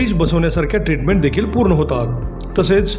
Bridge बसवण्यासारख्या treatment देखील पूर्ण होतात. तसेच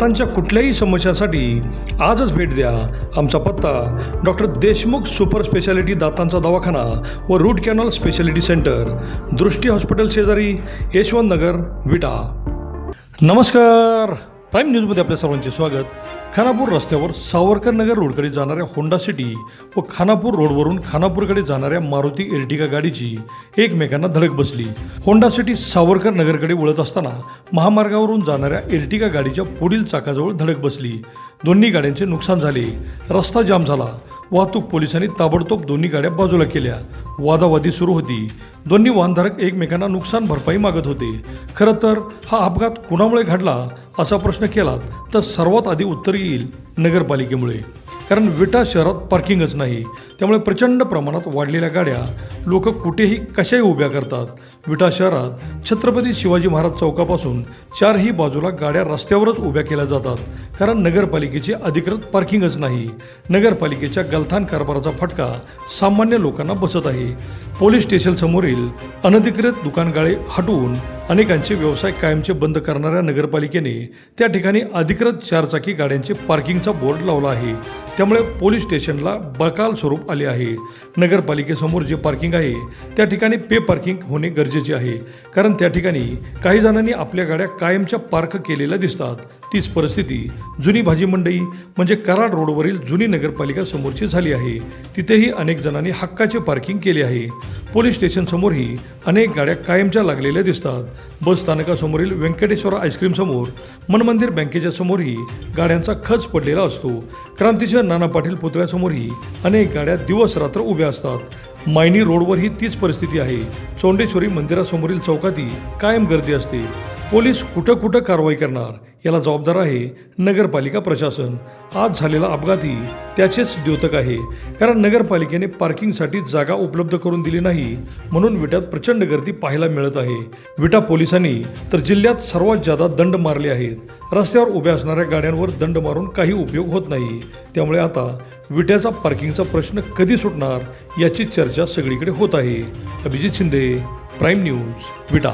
दातांच्या कुठल्याही समस्यासाठी आजच भेट द्या आमचा पत्ता डॉक्टर देशमुख सुपर स्पेशालिटी दातांचा दवाखाना व root canal speciality centre Drishti hospital शेजारी यशवंत नगर विटा. नमस्कार. प्राईम न्यूजमध्ये आपल्या सर्वांचे स्वागत. खानापूर रस्त्यावर सावरकर नगर रोडकडे जाणाऱ्या होंडा सिटी व खानापूर रोडवरून खानापूरकडे जाणाऱ्या मारुती एर्टिगा गाडीची एकमेकांना धडक बसली. होंडा सिटी सावरकर नगरकडे वळत असताना महामार्गावरून जाणाऱ्या एर्टिगा गाडीच्या पुढील चाकाजवळ धडक बसली. दोन्ही गाड्यांचे नुकसान झाले. रस्ता जाम झाला. वाहतूक पोलिसांनी ताबडतोब दोन्ही गाड्या बाजूला केल्या. वादावादी सुरू होती. दोन्ही वाहनधारक एकमेकांना नुकसान भरपाई मागत होते. खरं तर हा अपघात कुणामुळे घडला? असा प्रश्न केलात तर सर्वात आधी उत्तर येईल नगरपालिकेमुळे. कारण विटा शहरात पार्किंगच नाही. त्यामुळे प्रचंड प्रमाणात वाढलेल्या गाड्या लोक कुठेही कशाही उभ्या करतात. विटा शहरात छत्रपती शिवाजी महाराज चौकापासून चारही बाजूला गाड्या रस्त्यावरच उभ्या केल्या जातात. कारण नगरपालिकेची अधिकृत पार्किंगच नाही. नगरपालिकेच्या गलथान कारभाराचा फटका सामान्य लोकांना बसत आहे. पोलीस स्टेशनसमोरील अनधिकृत दुकानगाळे हटवून अनेकांचे व्यवसाय कायमचे बंद करणाऱ्या नगरपालिकेने त्या ठिकाणी अधिकृत चारचाकी गाड्यांचे पार्किंगचा बोर्ड लावला आहे. त्यामुळे पोलीस स्टेशनला बकाल स्वरूप आले आहे. नगरपालिकेसमोर जे पार्किंग आहे त्या ठिकाणी पे पार्किंग होणे गरजेचे आहे. कारण त्या ठिकाणी काही जणांनी आपल्या गाड्या कायमच्या पार्क केलेल्या दिसतात. तीच परिस्थिती जुनी भाजी मंडई म्हणजे कराड रोडवरील जुनी नगरपालिका समोरची झाली आहे. तिथेही अनेक जणांनी हक्काचे पार्किंग केले आहे. पोलीस स्टेशनसमोरही अनेक गाड्या कायमच्या लागलेल्या दिसतात. बस स्थानकासमोरील व्यंकटेश्वर आईस्क्रीमसमोर मनमंदिर बँकेच्या समोरही गाड्यांचा खच पडलेला असतो. क्रांतीसिंह नाना पाटील पुतळ्यासमोरही अनेक गाड्या दिवस रात्र उभ्या असतात. मायनी रोडवरही तीच परिस्थिती आहे. चोंडेश्वरी मंदिरासमोरील चौकातही कायम गर्दी असते. पोलीस कुठं कुठं कारवाई करणार? याला जबाबदार आहे नगरपालिका प्रशासन. आज झालेला अपघातही त्याचेच द्योतक आहे. कारण नगरपालिकेने पार्किंगसाठी जागा उपलब्ध करून दिली नाही म्हणून विट्यात प्रचंड गर्दी पाहायला मिळत आहे. विटा पोलिसांनी तर जिल्ह्यात सर्वात जादा दंड मारले आहेत. रस्त्यावर उभ्या असणाऱ्या गाड्यांवर दंड मारून काही उपयोग होत नाही. त्यामुळे आता विट्याचा पार्किंगचा प्रश्न कधी सुटणार याची चर्चा सगळीकडे होत आहे. Abhijit Shinde prime news Vita.